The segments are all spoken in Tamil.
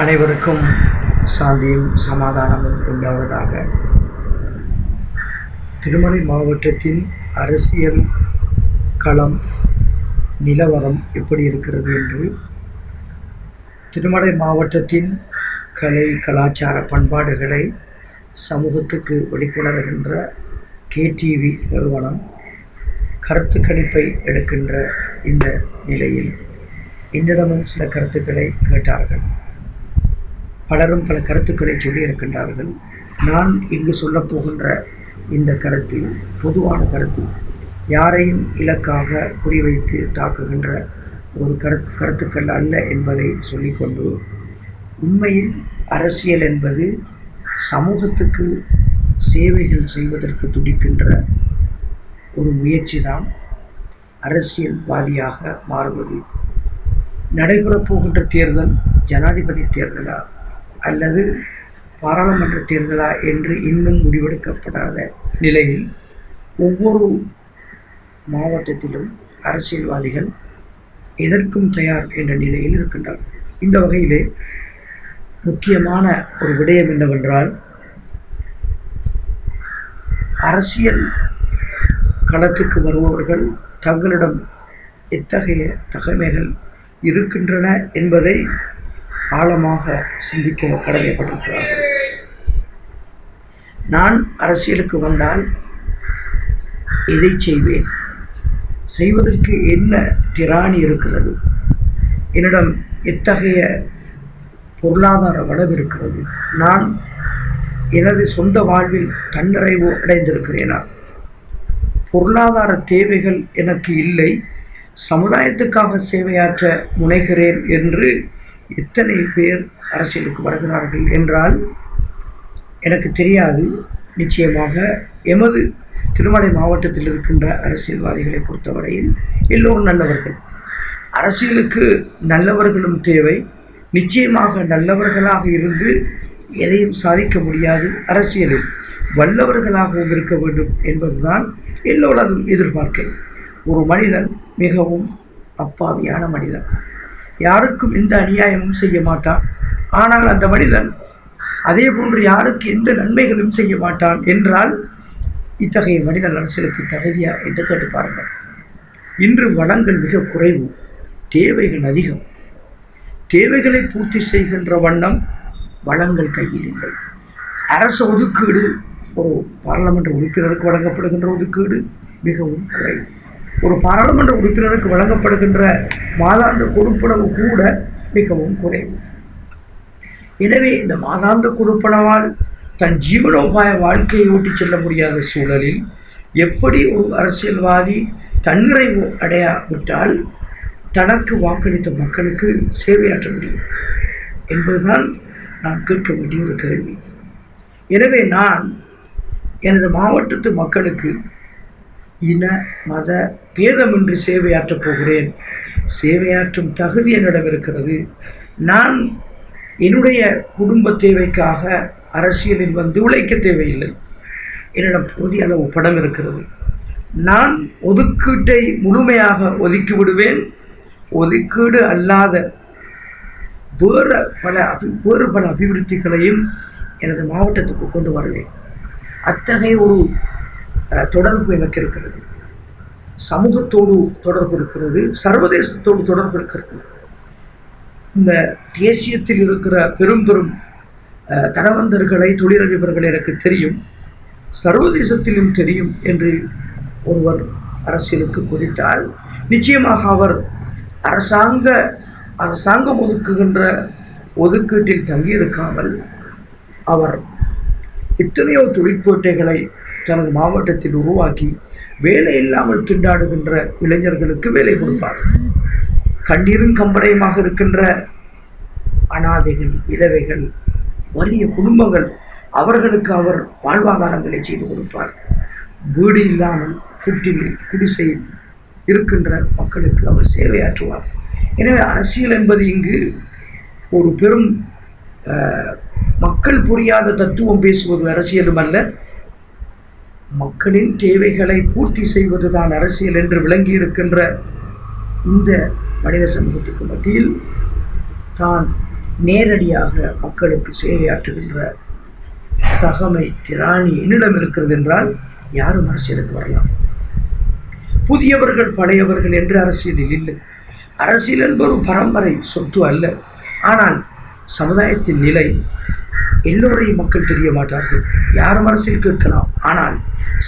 அனைவருக்கும் சாந்தியும் சமாதானமும் உண்டாவதாக. திருமலை மாவட்டத்தின் அரசியல் களம் நிலவரம் எப்படி இருக்கிறது என்று திருமலை மாவட்டத்தின் கலை கலாச்சார பண்பாடுகளை சமூகத்துக்கு வெளிக்கொணர்கின்ற கேடிவி நிறுவனம் கருத்து கணிப்பை எடுக்கின்ற இந்த நிலையில் என்னிடமும் சில கருத்துக்களை கேட்டார்கள். பலரும் பல கருத்துக்களை சொல்லியிருக்கின்றார்கள். நான் இங்கு சொல்லப்போகின்ற இந்த கருத்து பொதுவான கருத்து. யாரையும் இலக்காக குறிவைத்து தாக்குகின்ற ஒரு கரு கருத்துக்கள் அல்ல என்பதை சொல்லிக்கொண்டு உண்மையில் அரசியல் என்பது சமூகத்துக்கு சேவைகள் செய்வதற்கு துடிக்கின்ற ஒரு முயற்சி தான் அரசியல்வாதியாக மாறுவது. நடைபெறப் போகின்ற தேர்தல் ஜனாதிபதி தேர்தலா? அல்லது பாராளுமன்ற தேர்தலா என்று இன்னும் முடிவெடுக்கப்படாத நிலையில் ஒவ்வொரு மாவட்டத்திலும் அரசியல்வாதிகள் எதற்கும் தயார் என்ற நிலையில் இருக்கின்றார். இந்த வகையிலே முக்கியமான ஒரு விடயம் என்னவென்றால் அரசியல் களத்துக்கு வருபவர்கள் தங்களிடம் எத்தகைய தகமைகள் இருக்கின்றன என்பதை ஆழமாக சிந்திக்க கடமைப்பட்டிருக்கிறார்கள். நான் அரசியலுக்கு வந்தால் எதை செய்வேன்? செய்வதற்கு என்ன திராணி இருக்கிறது? என்னிடம் எத்தகைய பொருளாதார வளம் இருக்கிறது? நான் எனது சொந்த வாழ்வில் தன்னிறைவு அடைந்திருக்கிறேனா? பொருளாதார தேவைகள் எனக்கு இல்லை சமுதாயத்துக்காக சேவையாற்ற முனைகிறேன் என்று எத்தனை பேர் அரசியலுக்கு வருகிறார்கள் என்றால் எனக்கு தெரியாது. நிச்சயமாக எமது திருமலை மாவட்டத்தில் இருக்கின்ற அரசியல்வாதிகளை பொறுத்தவரையில் எல்லோரும் நல்லவர்கள். அரசியலுக்கு நல்லவர்களும் தேவை. நிச்சயமாக நல்லவர்களாக இருந்து எதையும் சாதிக்க முடியாது. அரசியலில் வல்லவர்களாகவும் இருக்க வேண்டும் என்பதுதான் எல்லோரதும் எதிர்பார்க்கை. ஒரு மனிதன் மிகவும் அப்பாவியான மனிதன். யாருக்கும் எந்த அநியாயமும் செய்ய மாட்டான். ஆனால் அந்த மனிதன் அதே போன்று யாருக்கு எந்த நன்மைகளும் செய்ய மாட்டான் என்றால் இத்தகைய மனிதன் அரசியலுக்கு தகுதியா என்று கேட்டு பாருங்கள். இன்று வளங்கள் மிக குறைவு தேவைகள் அதிகம். தேவைகளை பூர்த்தி செய்கின்ற வண்ணம் வளங்கள் கையில் இல்லை. அரசு ஒதுக்கீடு ஒரு பாராளுமன்ற உறுப்பினருக்கு வழங்கப்படுகின்ற ஒதுக்கீடு மிகவும் குறைவு. ஒரு பாராளுமன்ற உறுப்பினருக்கு வழங்கப்படுகின்ற மாதாந்த கொடுப்பனவு கூட மிகவும் குறைவு. எனவே இந்த மாதாந்த கொடுப்பனவால் தன் ஜீவனோபாய வாழ்க்கையை ஓட்டிச் செல்ல முடியாத சூழலில் எப்படி ஒரு அரசியல்வாதி தன்னிறைவு அடையாவிட்டால் தனக்கு வாக்களித்த மக்களுக்கு சேவையாற்ற முடியும் என்பதுதான் நான் கேட்க வேண்டிய ஒரு கேள்வி. எனவே நான் எனது மாவட்டத்து மக்களுக்கு இன மத பேதமின்றி சேவையாற்றப் போகிறேன். சேவையாற்றும் தகுதி என்னிடம் இருக்கிறது. நான் என்னுடைய குடும்ப தேவைக்காக அரசியலில் வந்து உழைக்க தேவையில்லை. என்னிடம் போதிய அளவு படம் இருக்கிறது. நான் ஒதுக்கீட்டை முழுமையாக ஒதுக்கி விடுவேன். ஒதுக்கீடு அல்லாத வேறு பல அபி வேறு பல அபிவிருத்திகளையும் எனது மாவட்டத்துக்கு கொண்டு வருவேன். அத்தகைய ஒரு தொடர்பு எனக்கு இருக்கிறது. சமூகத்தோடு தொடர்பு இருக்கிறது சர்வதேசத்தோடு தொடர்பு இருக்கிறது. இந்த தேசியத்தில் இருக்கிற பெரும் பெரும் தடவந்தர்களை தனவந்தர்களை தொழிலதிபர்கள் எனக்கு தெரியும். சர்வதேசத்திலும் தெரியும் என்று ஒருவர் அரசியலுக்கு குதித்தால் நிச்சயமாக அவர் அரசாங்க அரசாங்கம் ஒதுக்குகின்ற ஒதுக்கீட்டில் தங்கியிருக்காமல் அவர் எத்தனையோ தொழிற்பேட்டைகளை தனது மாவட்டத்தில் உருவாக்கி வேலை இல்லாமல் திண்டாடுகின்ற இளைஞர்களுக்கு வேலை கொடுப்பார். கண்ணீரும் கம்பளையமாக இருக்கின்ற அனாதைகள் விதவைகள் வறிய குடும்பங்கள் அவர்களுக்கு அவர் வாழ்வாதாரங்களை செய்து கொடுப்பார். வீடு இல்லாமல் குட்டில் குடிசையில் இருக்கின்ற மக்களுக்கு அவர் சேவையாற்றுவார். எனவே அரசியல் என்பது இங்கு ஒரு பெரும் மக்கள் புரியாத தத்துவம் பேசுவது அரசியலும் அல்ல. மக்களின் தேவைகளை பூர்த்தி செய்வதுதான் அரசியல் என்று விளங்கி இருக்கின்ற இந்த மனித சமூகத்துக்கு மத்தியில் தான் நேரடியாக மக்களுக்கு சேவையாற்றுகின்ற தகமை திராணி என்னிடம் இருக்கிறது என்றால் யாரும் அரசியலுக்கு வரலாம். புதியவர்கள் பழையவர்கள் என்று அரசியலில் இல்லை. அரசியல் என்பது ஒரு பரம்பரை சொத்து அல்ல. ஆனால் சமுதாயத்தின் நிலை எல்லோரையும் மக்கள் தெரிய மாட்டார்கள். யாரும் அரசியல் கேட்கலாம். ஆனால்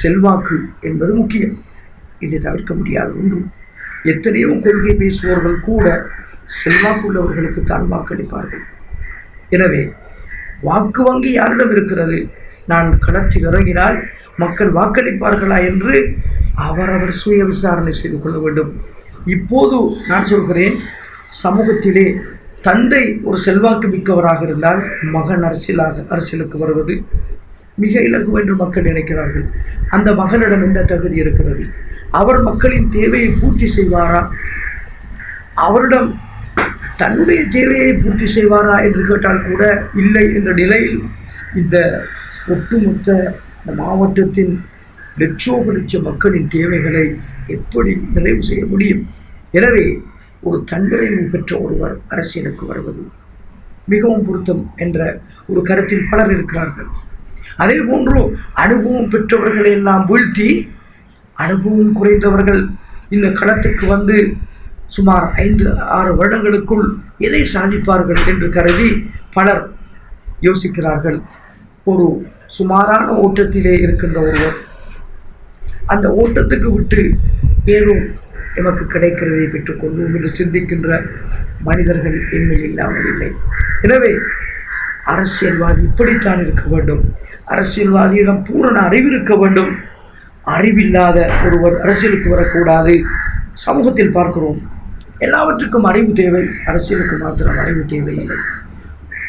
செல்வாக்கு என்பது முக்கியம். இதை தவிர்க்க முடியாத ஒன்று எத்தனையோ கொள்கை பேசுபவர்கள் கூட செல்வாக்குள்ளவர்களுக்கு தான் வாக்களிப்பார்கள் எனவே வாக்கு வங்கி யாரிடம் இருக்கிறது? நான் களத்தில் இறங்கினால் மக்கள் வாக்களிப்பார்களா என்று அவரவர் சுய விசாரணை செய்து கொள்ள வேண்டும். இப்போது நான் சொல்கிறேன் சமூகத்திலே தந்தை ஒரு செல்வாக்கு மிக்கவராக இருந்தால் மகன் அரசியலாக அரசியலுக்கு வருவது மிக இலகு என்று மக்கள் நினைக்கிறார்கள். அந்த மகனிடம் என்ன தகுதி இருக்கிறது? அவர் மக்களின் தேவையை பூர்த்தி செய்வாரா? அவரிடம் தன்னுடைய தேவையை பூர்த்தி செய்வாரா என்று கேட்டால் கூட இல்லை என்ற நிலையில் இந்த ஒட்டுமொத்த இந்த மாவட்டத்தின் லட்சோப லட்ச மக்களின் தேவைகளை எப்படி நிறைவு செய்ய முடியும்? எனவே ஒரு தன்விளைவு பெற்ற ஒருவர் அரசியலுக்கு வருவது மிகவும் பொருத்தம் என்ற ஒரு கருத்தில் பலர் இருக்கிறார்கள். அதே போன்று அனுபவம் பெற்றவர்களை எல்லாம் வீழ்த்தி அனுபவம் குறைந்தவர்கள் இந்த களத்துக்கு வந்து சுமார் ஐந்து ஆறு வருடங்களுக்குள் எதை சாதிப்பார்கள் என்று கருதி பலர் யோசிக்கிறார்கள். ஒரு சுமாரான ஓட்டத்திலே இருக்கின்ற ஒருவர் அந்த ஓட்டத்துக்கு விட்டு ஏதும் எமக்கு கிடைக்கிறதை பெற்றுக்கொள்வோம் என்று சிந்திக்கின்ற மனிதர்கள் எண்ணில் இல்லாமல் இல்லை. எனவே அரசியல்வாதி இப்படித்தான் இருக்க வேண்டும். அரசியல்வாதியிடம் பூரண அறிவு இருக்க வேண்டும். அறிவில்லாத ஒருவர் அரசியலுக்கு வரக்கூடாது. சமூகத்தில் பார்க்கிறோம். எல்லாவற்றுக்கும் அறிவு தேவை. அரசியலுக்கு மாத்திரம் அறிவு தேவையில்லை.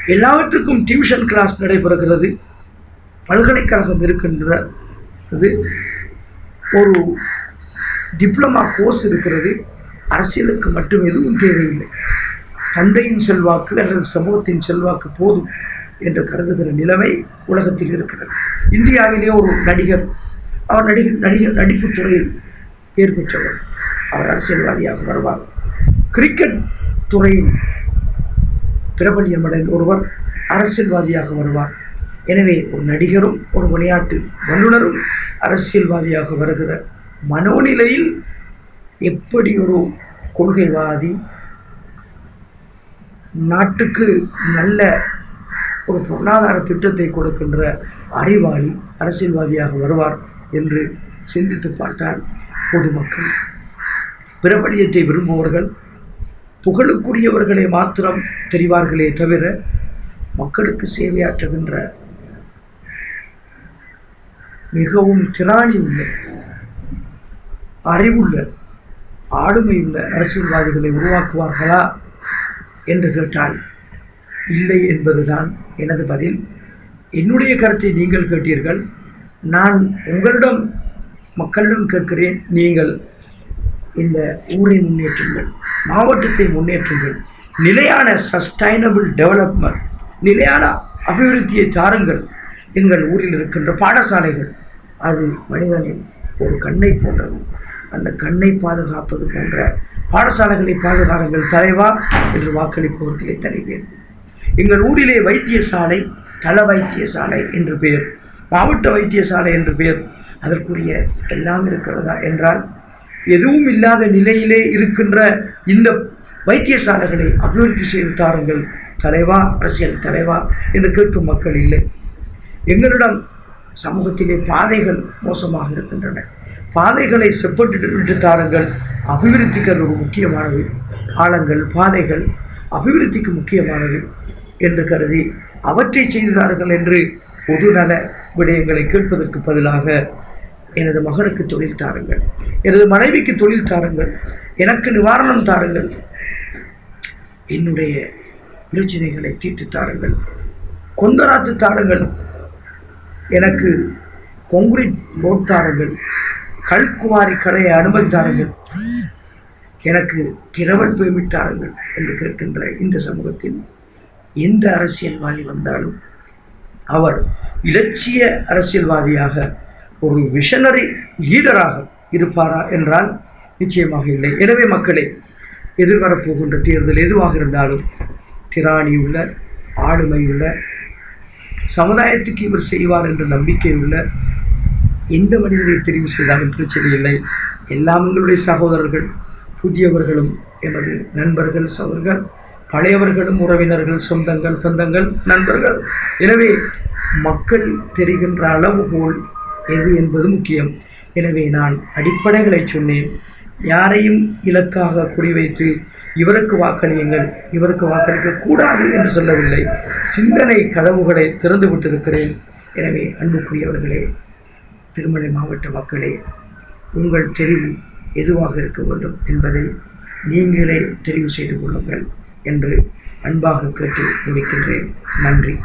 எல்லாவற்றுக்கும் டியூஷன் கிளாஸ் நடைபெறுகிறது. பல்கலைக்கழகம் இருக்கின்றது. ஒரு டிப்ளமா கோர்ஸ் இருக்கிறது. அரசியலுக்கு மட்டும் எதுவும் தேவையில்லை. தந்தையின் செல்வாக்கு அல்லது சமூகத்தின் செல்வாக்கு போதும். என்று கருதுகிற நிலைமை உலகத்தில் இருக்கிறது. இந்தியாவிலே ஒரு நடிகர் அவர் நடிகர் நடிகர் நடிப்புத் துறையில் பேர் பெற்றவர். அவர் அரசியல்வாதியாக வருவார். கிரிக்கெட் துறையில் பிரபலியமடைந்த ஒருவர் அரசியல்வாதியாக வருவார். எனவே ஒரு நடிகரும் ஒரு விளையாட்டு வல்லுநரும் அரசியல்வாதியாக வருகிற மனோநிலையில் எப்படி ஒரு கொள்கைவாதி நாட்டுக்கு நல்ல ஒரு பொருளாதார திட்டத்தை கொடுக்கின்ற அறிவாளி அரசியல்வாதியாக வருவார் என்று சிந்தித்து பார்த்தால் பொதுமக்கள் பிரபலியத்தை விரும்புபவர்கள் புகழுக்குரியவர்களை மாத்திரம் தெரிவார்களே தவிர மக்களுக்கு சேவையாற்றுகின்ற மிகவும் திராணி உள்ள அறிவுள்ள ஆளுமையுள்ள அரசியல்வாதிகளை உருவாக்குவார்களா என்று கேட்டால் இல்லை என்பதுதான் எனது பதில். என்னுடைய கருத்தை நீங்கள் கேட்டீர்கள். நான் உங்களிடம் மக்களிடம் கேட்கிறேன். நீங்கள் இந்த ஊரை முன்னேற்றுங்கள் மாவட்டத்தை முன்னேற்றுங்கள். நிலையான சஸ்டைனபிள் டெவலப்மெண்ட் நிலையான அபிவிருத்தியை தாருங்கள். எங்கள் ஊரில் இருக்கின்ற பாடசாலைகள் அது மனிதனின் ஒரு கண்ணை போன்றது. அந்த கண்ணை பாதுகாப்பது போன்ற பாடசாலைகளை பாதுகாருங்கள் தலைவா என்று வாக்களிப்பவர்களை தருவேன். எங்கள் ஊரிலே வைத்தியசாலை தள வைத்தியசாலை என்று பெயர். மாவட்ட வைத்தியசாலை என்று பெயர். அதற்குரிய எல்லாம் இருக்கிறதா என்றால் எதுவும் இல்லாத நிலையிலே இருக்கின்ற இந்த வைத்தியசாலைகளை அபிவிருத்தி செய்து தாருங்கள். தலைவா அரசியல் தலைவா என்று கேட்கும் மக்கள் இல்லை. எங்களிடம் சமூகத்திலே பாதைகள் மோசமாக இருக்கின்றன. பாதைகளை செப்பட்டு விட்டு தாருங்கள். அபிவிருத்திக்கு அது ஒரு முக்கியமானது பாலங்கள் பாதைகள் அபிவிருத்திக்கு முக்கியமானது என்று கருதி அவற்றை செய்தார்கள் என்று பொதுநல விடயங்களை கேட்பதற்கு பதிலாக எனது மகனுக்கு தொழில் தாருங்கள் எனது மனைவிக்கு தொழில் தாருங்கள் எனக்கு நிவாரணம் தாருங்கள் என்னுடைய பிரச்சனைகளை தீர்த்து தாருங்கள் கொந்தராத்து தாருங்கள் எனக்கு கொங்கிரீட் ரோட் தாருங்கள் கல்குவாரி கடையை அனுமதி தாருங்கள் எனக்கு கிரவல் பேமிட் தாருங்கள் என்று கேட்கின்ற இந்த சமூகத்தில் எந்த அரசியல்வாதி வந்தாலும் அவர் இலட்சிய அரசியல்வாதியாக ஒரு விஷனரி லீடராக இருப்பாரா என்றால் நிச்சயமாக இல்லை. எனவே மக்களே எதிர்வரப்போகின்ற தேர்தல் எதுவாக இருந்தாலும் திராணியுள்ள ஆளுமையுள்ள சமுதாயத்துக்கு இவர் செய்வார் என்ற நம்பிக்கையுள்ள எந்த மனிதரை தெரிவு செய்தாலும் பிரச்சனை இல்லை. எல்லாம் எங்களுடைய சகோதரர்கள் புதியவர்களும் எமது நண்பர்கள் சகோதரர்கள் பழையவர்களும் உறவினர்கள் சொந்தங்கள் பந்தங்கள் நண்பர்கள். எனவே மக்கள் தெரிகின்ற அளவுகோல் எது என்பது முக்கியம். எனவே நான் அடிப்படைகளை சொன்னேன். யாரையும் இலக்காக குறிவைத்து இவருக்கு வாக்களியுங்கள் இவருக்கு வாக்களிக்க கூடாது என்று சொல்லவில்லை. சிந்தனை கதவுகளை திறந்து விட்டிருக்கிறேன். எனவே அன்புக்குரியவர்களே திருமலை மாவட்ட மக்களே உங்கள் தெரிவு எதுவாக இருக்க வேண்டும் என்பதை நீங்களே தெரிவு செய்து கொள்ளுங்கள். என்று அன்பாக கேட்டு முடிக்கின்றேன். நன்றி.